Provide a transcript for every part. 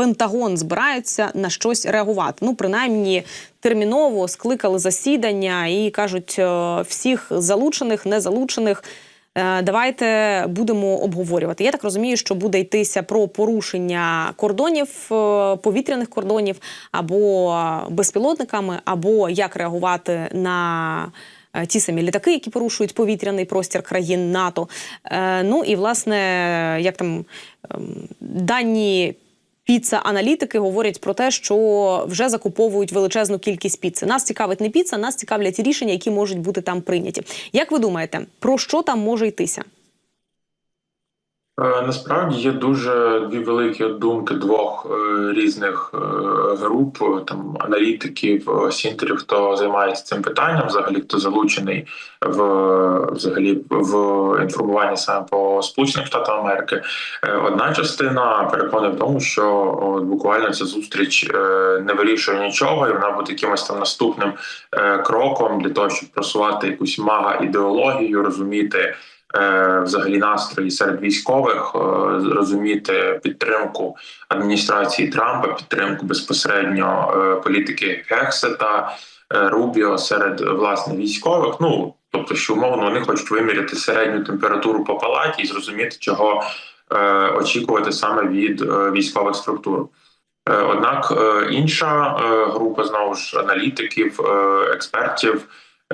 Пентагон збирається на щось реагувати. Ну, принаймні, терміново скликали засідання і кажуть е, всіх залучених, незалучених. е, Давайте будемо обговорювати. Я так розумію, що буде йтися про порушення кордонів, е, повітряних кордонів або безпілотниками, або як реагувати на ті самі літаки, які порушують повітряний простір країн НАТО. Ну і власне, як там ем, дані. Піца-аналітики говорять про те, що вже закуповують величезну кількість піци. Нас цікавить не піца, нас цікавлять рішення, які можуть бути там прийняті. Як ви думаєте, про що там може йтися? Е, Насправді є дуже дві великі думки двох е, різних е, груп, там аналітиків, сінтерів, хто займається цим питанням, взагалі хто залучений в взагалі в інформуванні саме по Сполучених Штатах Америки. Одна частина переконує в тому, що от, буквально ця зустріч не вирішує нічого, і вона буде якимось там наступним кроком для того, щоб просувати якусь мага ідеологію, розуміти взагалі настрої серед військових, е, розуміти підтримку адміністрації Трампа, підтримку безпосередньо е, політики Гексета, е, Рубіо серед власне військових. Ну тобто, що умовно вони хочуть виміряти середню температуру по палаті і зрозуміти, чого е, очікувати саме від е, військових структур. Е, Однак е, інша е, група знову ж аналітиків, е, експертів, е,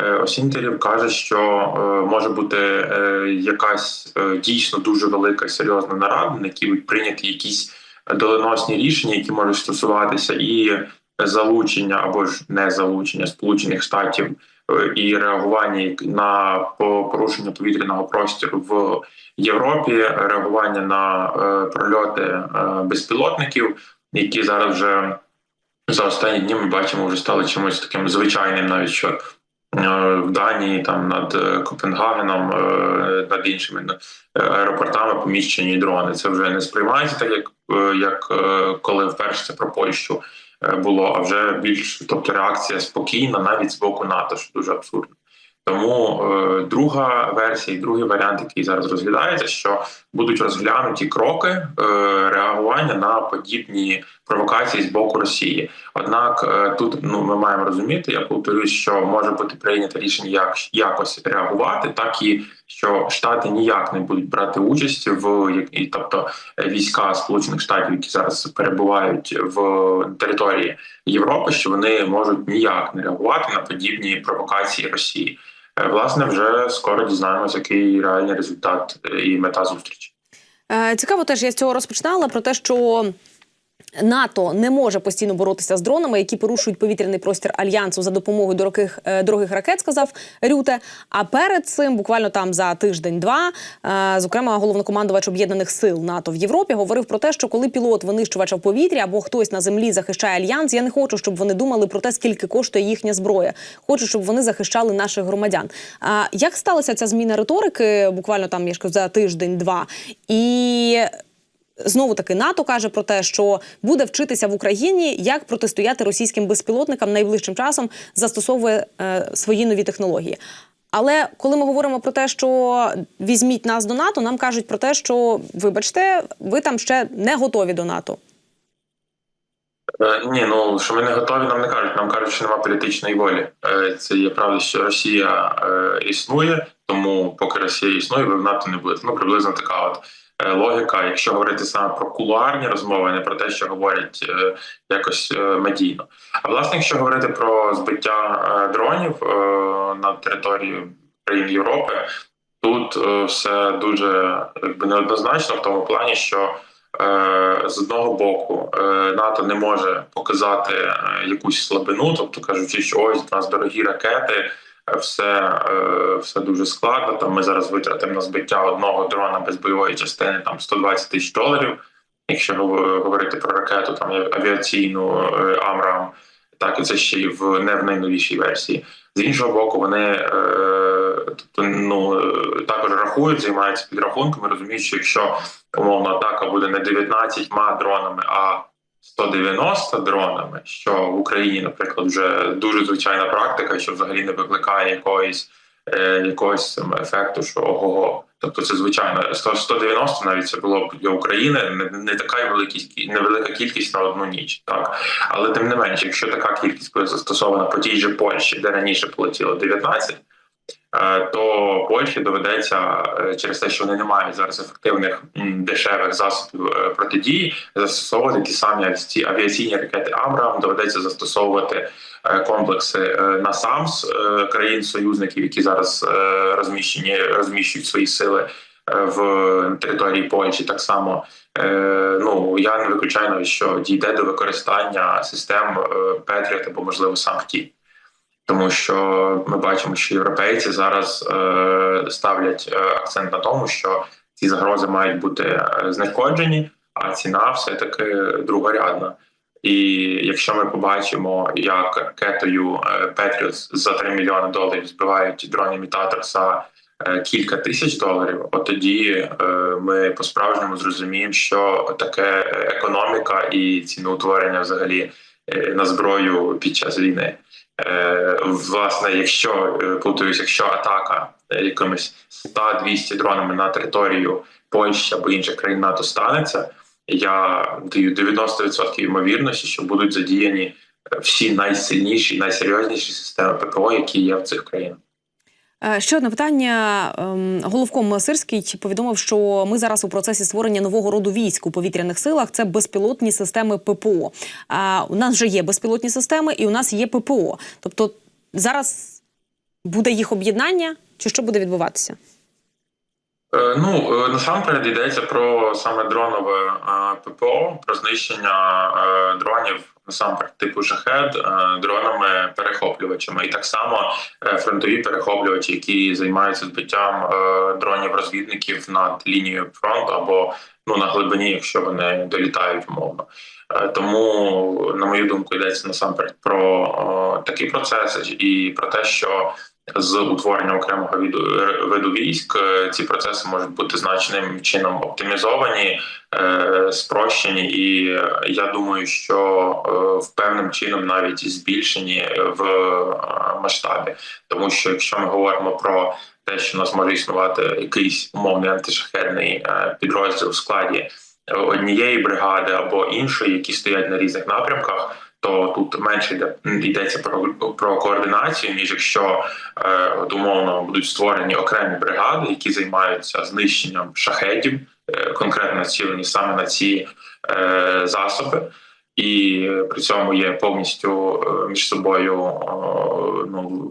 осінтерів каже, що е, може бути е, якась е, дійсно дуже велика серйозна нарада, на якій будуть прийняті якісь доленосні рішення, які можуть стосуватися і залучення або ж не залучення Сполучених Штатів е, і реагування на порушення повітряного простору в Європі, реагування на е, прольоти е, безпілотників які зараз вже за останні дні ми бачимо, вже стали чимось таким звичайним, навіть що е, в Данії, там над е, Копенгагеном, е, над іншими е, аеропортами поміщені дрони. Це вже не сприймається так, як, е, як е, коли вперше це про Польщу е, було, а вже більш тобто реакція спокійна, навіть з боку НАТО, що дуже абсурдно. Тому е, друга версія, і другий варіант, який зараз розглядається, що будуть розглянуті кроки е, реагування на подібні провокації з боку Росії. Однак е, тут ну ми маємо розуміти, я повторюсь, що може бути прийнято рішення як якось реагувати, так і що Штати ніяк не будуть брати участь в як- і, тобто війська Сполучених Штатів, які зараз перебувають в території Європи, що вони можуть ніяк не реагувати на подібні провокації Росії. Е, Власне, вже скоро дізнаємося, який реальний результат е, і мета зустрічі. Е, Цікаво, теж я з цього розпочинала про те, що. НАТО не може постійно боротися з дронами, які порушують повітряний простір альянсу за допомогою дорогих е, дорогих ракет, сказав Рюте. А перед цим, буквально там за тиждень-два, е, зокрема, головнокомандувач об'єднаних сил НАТО в Європі говорив про те, що коли пілот винищувача в повітрі або хтось на землі захищає альянс, я не хочу, щоб вони думали про те, скільки коштує їхня зброя. Хочу, щоб вони захищали наших громадян. А як сталася ця зміна риторики? Буквально там я ж за тиждень-два і. Знову таки НАТО каже про те, що буде вчитися в Україні, як протистояти російським безпілотникам найближчим часом, застосовує е, свої нові технології. Але коли ми говоримо про те, що візьміть нас до НАТО, нам кажуть про те, що вибачте, ви там ще не готові до НАТО. Е, Ні, ну що ми не готові, нам не кажуть. Нам кажуть, що немає політичної волі. Е, Це є правда, що Росія е, існує, тому поки Росія існує, ви в НАТО не будете. Ну приблизно така от логіка. Якщо говорити саме про кулуарні розмови, а не про те, що говорять е, якось е, медійно. А власне, якщо говорити про збиття е, дронів е, на території країн Європи, тут е, все дуже якби неоднозначно в тому плані, що е, з одного боку е, НАТО не може показати е, якусь слабину, тобто кажучи, що ось у нас дорогі ракети, е, все, е, все дуже складно. Там ми зараз витратимо на збиття одного дрона без бойової частини там 120 тисяч доларів. Якщо гов- говорити про ракету, там авіаційну е, Амрам, так це ще й в не в найновішій версії. З іншого боку, вони е, тобто, ну, також рахують, займаються підрахунками, розуміють, що якщо умовно атака буде не 19 дронами, а 190 дронами, що в Україні, наприклад, вже дуже звичайна практика, що взагалі не викликає якоїсь е, якогось ефекту, що ого. Тобто, це звичайно 100, 190 навіть це було б для України не, не така велика невелика кількість на одну ніч, так але тим не менше, якщо така кількість буде застосована по тій же Польщі, де раніше полетіло 19, е, то Польщі доведеться е, через те, що вони не мають зараз ефективних дешевих засобів е, протидії, застосовувати ті самі авіаці- авіаційні ракети Абрам, доведеться застосовувати е, комплекси е, НАСАМС е, країн союзників, які зараз е, розміщені, розміщують свої сили е, в території Польщі. Так само е, ну я не виключаю, що дійде до використання систем е, Петріот або можливо сам ті. Тому що ми бачимо, що європейці зараз е, ставлять е, акцент на тому, що ці загрози мають бути е, знешкоджені, а ціна все таки другорядна. І якщо ми побачимо, як ракетою Петріот за 3 мільйони доларів збивають дрон-імітатор за е, кілька тисяч доларів, от тоді е, ми по-справжньому зрозуміємо, що таке економіка і ціноутворення взагалі е, на зброю під час війни. Е, Власне, якщо е, плутаюсь, якщо атака е, якимись 100-200 дронами на територію Польщі або інших країн НАТО станеться, я даю 90% ймовірності, що будуть задіяні всі найсильніші, найсерйозніші системи ППО, які є в цих країнах. Е, Ще одне питання. Ем, Головком Сирський повідомив, що ми зараз у процесі створення нового роду військ у повітряних силах. Це безпілотні системи ППО. А у нас вже є безпілотні системи, і у нас є ППО. Тобто зараз буде їх об'єднання, чи що буде відбуватися? Е, Ну е, насамперед йдеться про саме дронове е, ППО, про знищення е, дронів насамперед типу шахед е, дронами перехоплювачами, і так само е, фронтові перехоплювачі, які займаються збиттям е, дронів розвідників над лінією фронту або ну на глибині, якщо вони долітають умовно. Тому, на мою думку, йдеться насамперед про такі процеси і про те, що з утворенням окремого виду, виду військ е, ці процеси можуть бути значним чином оптимізовані, е, спрощені, і е, я думаю, що е, в певним чином навіть збільшені в е, масштабі, тому що якщо ми говоримо про те, що у нас може існувати якийсь умовний антишахедний е, підрозділ в складі однієї бригади або іншої, які стоять на різних напрямках. То тут менше йде йдеться про про координацію, ніж якщо е, умовно будуть створені окремі бригади, які займаються знищенням шахетів, е, конкретно націлені саме на ці е, засоби, і при цьому є повністю е, між собою е, ну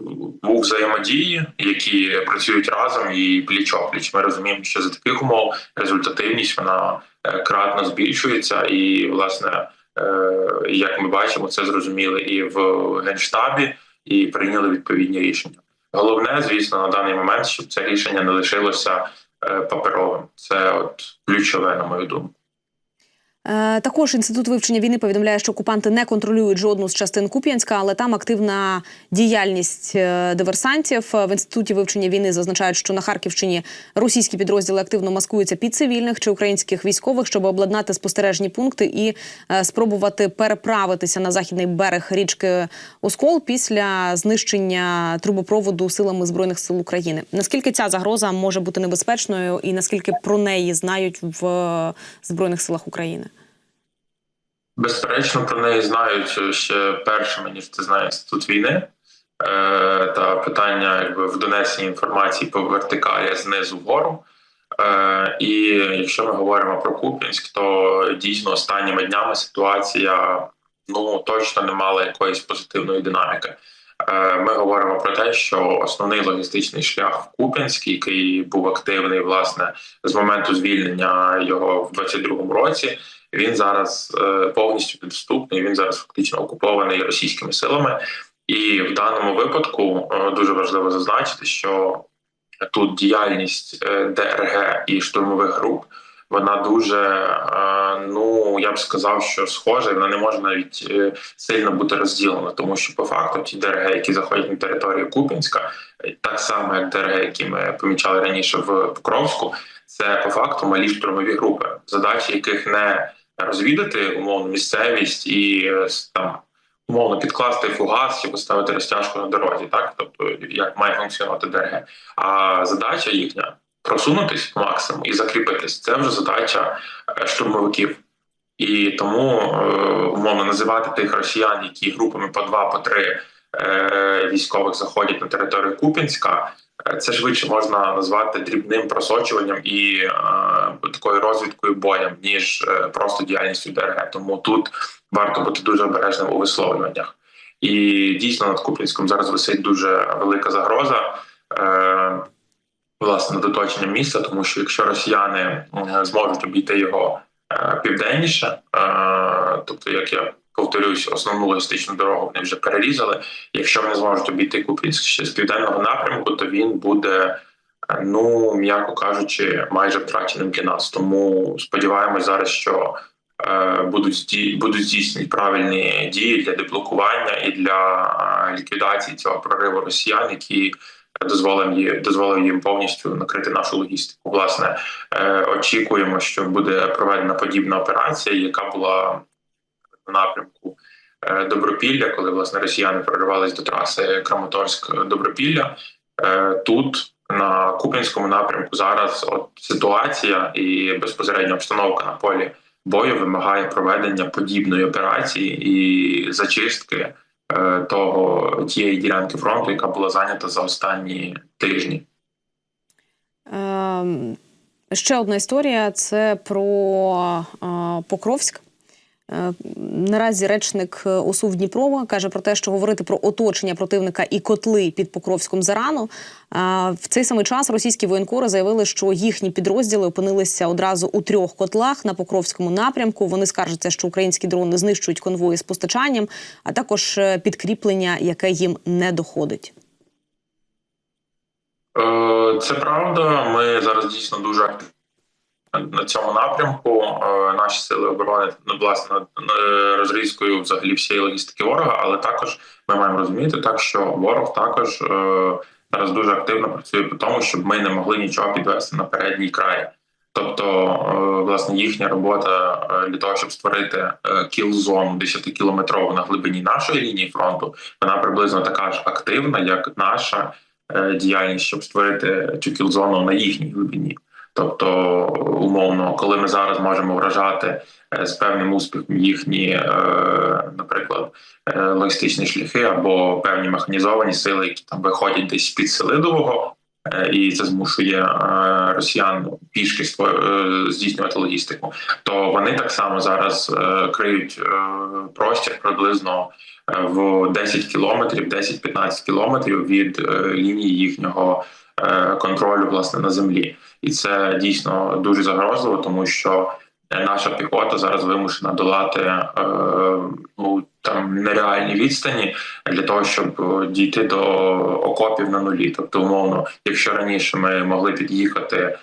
в взаємодії, які працюють разом і пліч опліч. Ми розуміємо, що за таких умов результативність вона е, кратно збільшується, і власне. Е, як ми бачимо, це зрозуміли і в генштабі, і прийняли відповідні рішення. Головне, звісно, на даний момент, щоб це рішення не лишилося е, паперовим. Це от ключове, на мою думку. Е, Також інститут вивчення війни повідомляє, що окупанти не контролюють жодну з частин Куп'янська, але там активна діяльність е, диверсантів. В інституті вивчення війни зазначають, що на Харківщині російські підрозділи активно маскуються під цивільних чи українських військових, щоб обладнати спостережні пункти і е, спробувати переправитися на західний берег річки Оскол після знищення трубопроводу силами збройних сил України. Наскільки ця загроза може бути небезпечною, і наскільки про неї знають в е, збройних силах України? Безперечно, про неї знають ще першими, ніж це знає інститут війни. Е, та питання якби в донесенні інформації по вертикалі знизу вгору. Е, і якщо ми говоримо про Куп'янськ, то дійсно останніми днями ситуація ну точно не мала якоїсь позитивної динаміки. Е, Ми говоримо про те, що основний логістичний шлях в Куп'янськ, який був активний власне з моменту звільнення його в 22-му році. Він зараз е, повністю недоступний. Він зараз фактично окупований російськими силами, і в даному випадку е, дуже важливо зазначити, що тут діяльність ДРГ і штурмових груп вона дуже е, ну я б сказав, що схожа, і вона не може навіть е, сильно бути розділена, тому що по факту ті ДРГ, які заходять на територію Купінська, е, так само як ДРГ, які ми помічали раніше в Покровську, це по факту малі штурмові групи, задачі яких не розвідати умовну місцевість і там умовно підкласти фугас чи поставити розтяжку на дорозі, так тобто як має функціонувати ДРГ. А задача їхня просунутись максимум і закріпитись. Це вже задача е, штурмовиків. І тому е, умовно називати тих росіян, які групами по два, по три е, військових заходять на територію Купінська. Це швидше можна назвати дрібним просочуванням і е, такою розвідкою боєм, ніж е, просто діяльністю ДРГ. Тому тут варто бути дуже обережним у висловлюваннях. І дійсно над Купінськом зараз висить дуже велика загроза. Е, Власне, над оточенням міста, тому що якщо росіяни е, зможуть обійти його е, південніше, е, тобто, як я повторюсь, основну логістичну дорогу вони вже перерізали. Якщо вони зможуть обійти Купінськ ще з південного напрямку, то він буде, ну м'яко кажучи, майже втраченим для нас. Тому сподіваємось зараз, що будуть будуть здійснені правильні дії для деблокування і для ліквідації цього прориву росіян, які дозволив їм дозволив їм повністю накрити нашу логістику. Власне, е, очікуємо, що буде проведена подібна операція, яка була на напрямку е, Добропілля, коли власне росіяни проривались до траси Краматорськ-Добропілля. Е, Тут на Куп'янському напрямку зараз от ситуація і безпосередня обстановка на полі бою вимагає проведення подібної операції і зачистки того тієї ділянки фронту, яка була зайнята за останні тижні. Ем, Ще одна історія це про е, Покровськ. Е, Наразі речник е, ОСУ в Дніпрова каже про те, що говорити про оточення противника і котли під Покровськом зарано. В цей самий час російські воєнкори заявили, що їхні підрозділи опинилися одразу у трьох котлах на Покровському напрямку. Вони скаржаться, що українські дрони знищують конвої з постачанням, а також е, підкріплення, яке їм не доходить. Е, Це правда. Ми зараз дійсно дуже активні на цьому напрямку. Е, Наші сили оборони ну, власне е, розрізкою взагалі всієї логістики ворога, але також ми маємо розуміти так, що ворог також е, зараз дуже активно працює по тому, щоб ми не могли нічого підвести на передній край. Тобто, власне, їхня робота для того, щоб створити кіл-зону 10-кілометрову на глибині нашої лінії фронту, вона приблизно така ж активна, як наша діяльність, щоб створити цю кіл-зону на їхній глибині. Тобто, умовно, коли ми зараз можемо вражати е, з певним успіхом їхні, е, наприклад, е, логістичні шляхи або певні механізовані сили, які там виходять десь під Селидового, і це змушує росіян пішки здійснювати логістику, то вони так само зараз криють простір приблизно в 10 кілометрів, 10-15 кілометрів від е, лінії їхнього е, контролю власне на землі, і це дійсно дуже загрозливо, тому що наша піхота зараз вимушена долати е, ну там нереальні відстані для того, щоб дійти до окопів на нулі. Тобто, умовно, якщо раніше ми могли під'їхати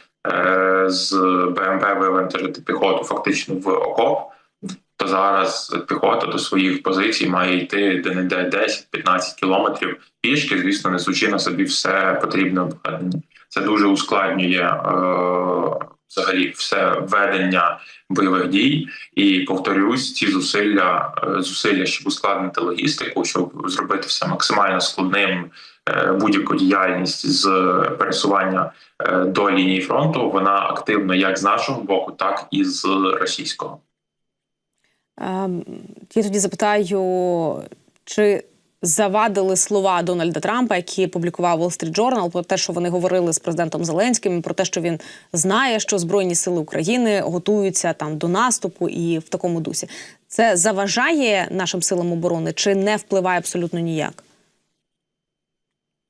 з БМП вивантажити піхоту фактично в окоп. То зараз піхота до своїх позицій має йти де не де 10-15 кілометрів пішки, звісно, несучи на собі все потрібне обладнання. Це дуже ускладнює е, взагалі все ведення бойових дій. І повторюсь, ці зусилля, е, зусилля, щоб ускладнити логістику, щоб зробити все максимально складним. е, Будь-яку діяльність з пересування е, до лінії фронту вона активна як з нашого боку, так і з російського. Ем, Я тоді запитаю, чи завадили слова Дональда Трампа, які публікував Wall Street Journal, про те, що вони говорили з президентом Зеленським, про те, що він знає, що Збройні сили України готуються там до наступу і в такому дусі. Це заважає нашим силам оборони чи не впливає абсолютно ніяк?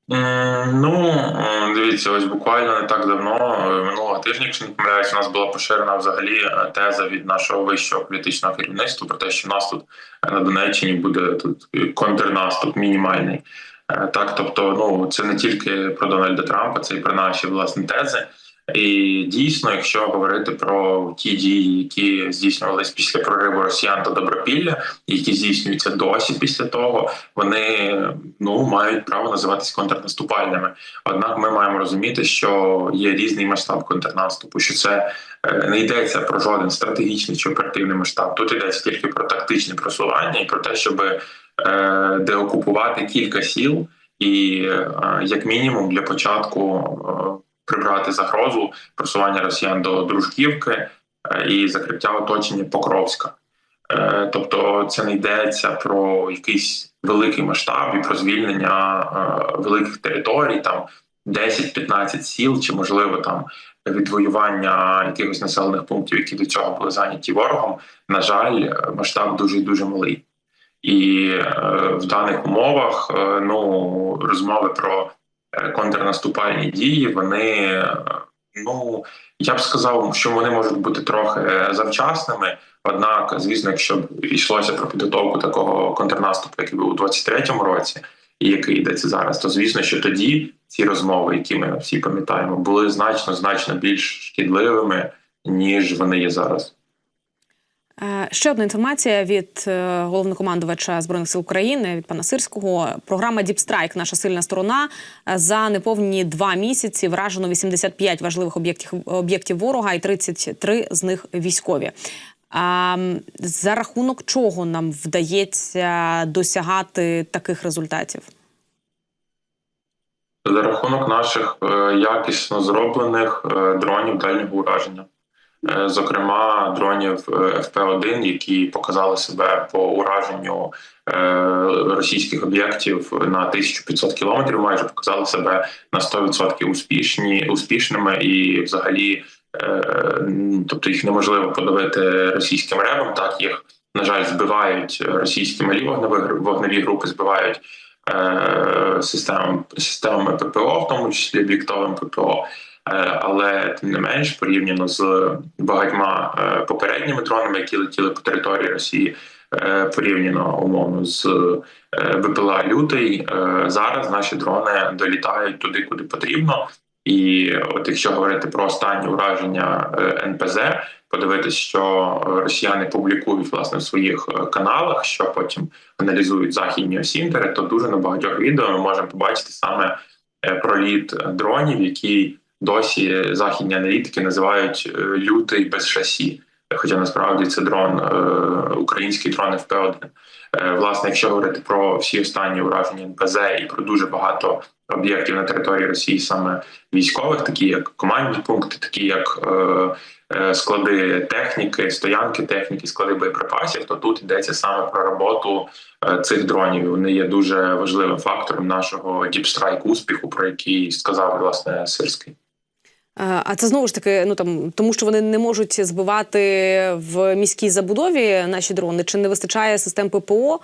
Ну е, дивіться, ось буквально не так давно, е, минулого тижня, якщо не помиляюсь, у нас була поширена взагалі е, теза від нашого вищого політичного керівництва про те, що в нас тут на Донеччині буде тут контрнаступ мінімальний. Так, тобто, ну це не тільки про Дональда Трампа, це і про наші власні тези. І дійсно, якщо говорити про ті дії, які здійснювалися після прориву росіян до Добропілля, які здійснюються досі після того, вони ну мають право називатись контрнаступальними. Однак ми маємо розуміти, що є різний масштаб контрнаступу, що це е, не йдеться про жоден стратегічний чи оперативний масштаб. Тут йдеться тільки про тактичне просування і про те, щоб е, деокупувати кілька сіл і, е, як мінімум, для початку прибрати загрозу просування росіян до Дружківки е, і закриття оточення Покровська. Е, Тобто, це не йдеться про якийсь великий масштаб і про звільнення е, великих територій, там 10-15 сіл, чи можливо там відвоювання якихось населених пунктів, які до цього були зайняті ворогом. На жаль, масштаб дуже дуже малий. І в даних умовах ну розмови про контрнаступальні дії, вони е, ну я б сказав, що вони можуть бути трохи е, завчасними. Однак, звісно, якщо б йшлося про підготовку такого контрнаступу, який був у 23-му році, і який йдеться зараз, то звісно, що тоді ці розмови, які ми всі пам'ятаємо, були значно значно більш шкідливими ніж вони є зараз. Е, Ще одна інформація від е, головнокомандувача збройних сил України від пана Сирського. Програма Діпстрайк, наша сильна сторона. Е, За неповні два місяці вражено 85 важливих об'єктів об'єктів ворога, і 33 з них військові. А за рахунок чого нам вдається досягати таких результатів? За рахунок наших якісно зроблених дронів дальнього ураження. Е, Зокрема, дронів е, ФП-1, які показали себе по ураженню е, російських об'єктів на 1500 кілометрів, майже показали себе на 100% успішні, успішними і взагалі, е, тобто їх неможливо подавити російським ребом. Так їх на жаль збивають російські малі вогневі, вогневі групи, збивають е, системами, системами ППО, в тому числі об'єктовим ППО. Е, Але тим не менш, порівняно з багатьма е, попередніми дронами, які летіли по території Росії, е, порівняно умовно з БПЛА Лютий, зараз наші дрони долітають туди, куди потрібно. І от якщо говорити про останнє ураження НПЗ, подивитись, що росіяни публікують власне в своїх каналах, що потім аналізують західні осінтери, то дуже на багатьох відео ми можемо побачити саме проліт дронів, які досі західні аналітики називають е, лютий без шасі. Хоча насправді це дрон, е, український дрон ФП-1. Е, Власне, якщо говорити про всі останні ураження НПЗ і про дуже багато об'єктів на території Росії, саме військових, такі як командні пункти, такі як склади техніки, стоянки техніки, склади боєприпасів, то тут йдеться саме про роботу цих дронів. Вони є дуже важливим фактором нашого діпстрайк успіху, про який сказав власне Сирський. Е, А це знову ж таки, ну там тому, що вони не можуть збивати в міській забудові наші дрони, чи не вистачає систем ППО,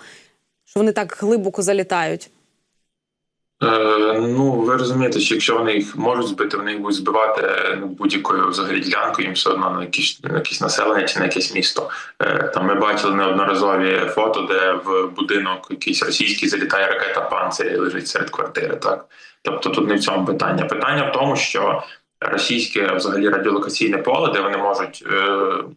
що вони так глибоко залітають? Е, ну ви розумієте, що якщо вони їх можуть збити, вони їх будуть збивати ну, будь-якою взагалі ділянкою, їм все одно на якісь на якесь населення чи на якесь місто. Е, там ми бачили неодноразові фото, де в будинок якийсь російський залітає ракета панцирі і лежить серед квартири. Так, тобто тут не в цьому питання. Питання в тому, що російське взагалі радіолокаційне поле, де вони можуть е,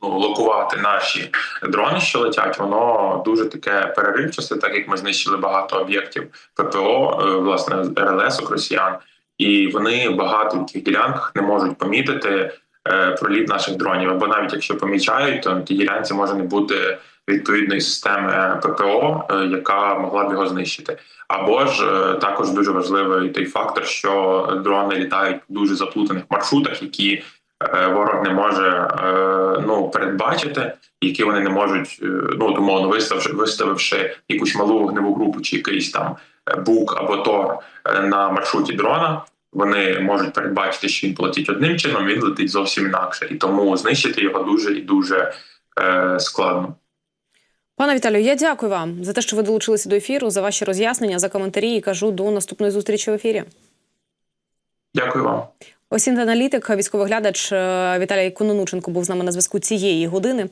ну, локувати наші дрони, що летять, воно дуже таке переривчасте, так як ми знищили багато об'єктів ППО, е, власне РЛС росіян, і вони багато в тих ділянках не можуть помітити е, проліт наших дронів. Або навіть якщо помічають, то тій ділянці може не бути відповідної системи ППО, е, яка могла б його знищити. Або ж е, також дуже важливий той фактор, що дрони літають по дуже заплутаних маршрутах, які е, ворог не може ну передбачити, які вони не можуть ну умовно виставивши, виставивши якусь малу вогневу групу чи якийсь там бук або тор на маршруті дрона. Вони можуть передбачити, що він полетить одним чином, він летить зовсім інакше, і тому знищити його дуже і дуже е, складно. Пане Віталію, я дякую вам за те, що ви долучилися до ефіру, за ваші роз'яснення, за коментарі і кажу до наступної зустрічі в ефірі. Дякую вам. Осінт аналітик, військовий глядач е, Віталій Кононученко був з нами на зв'язку цієї години.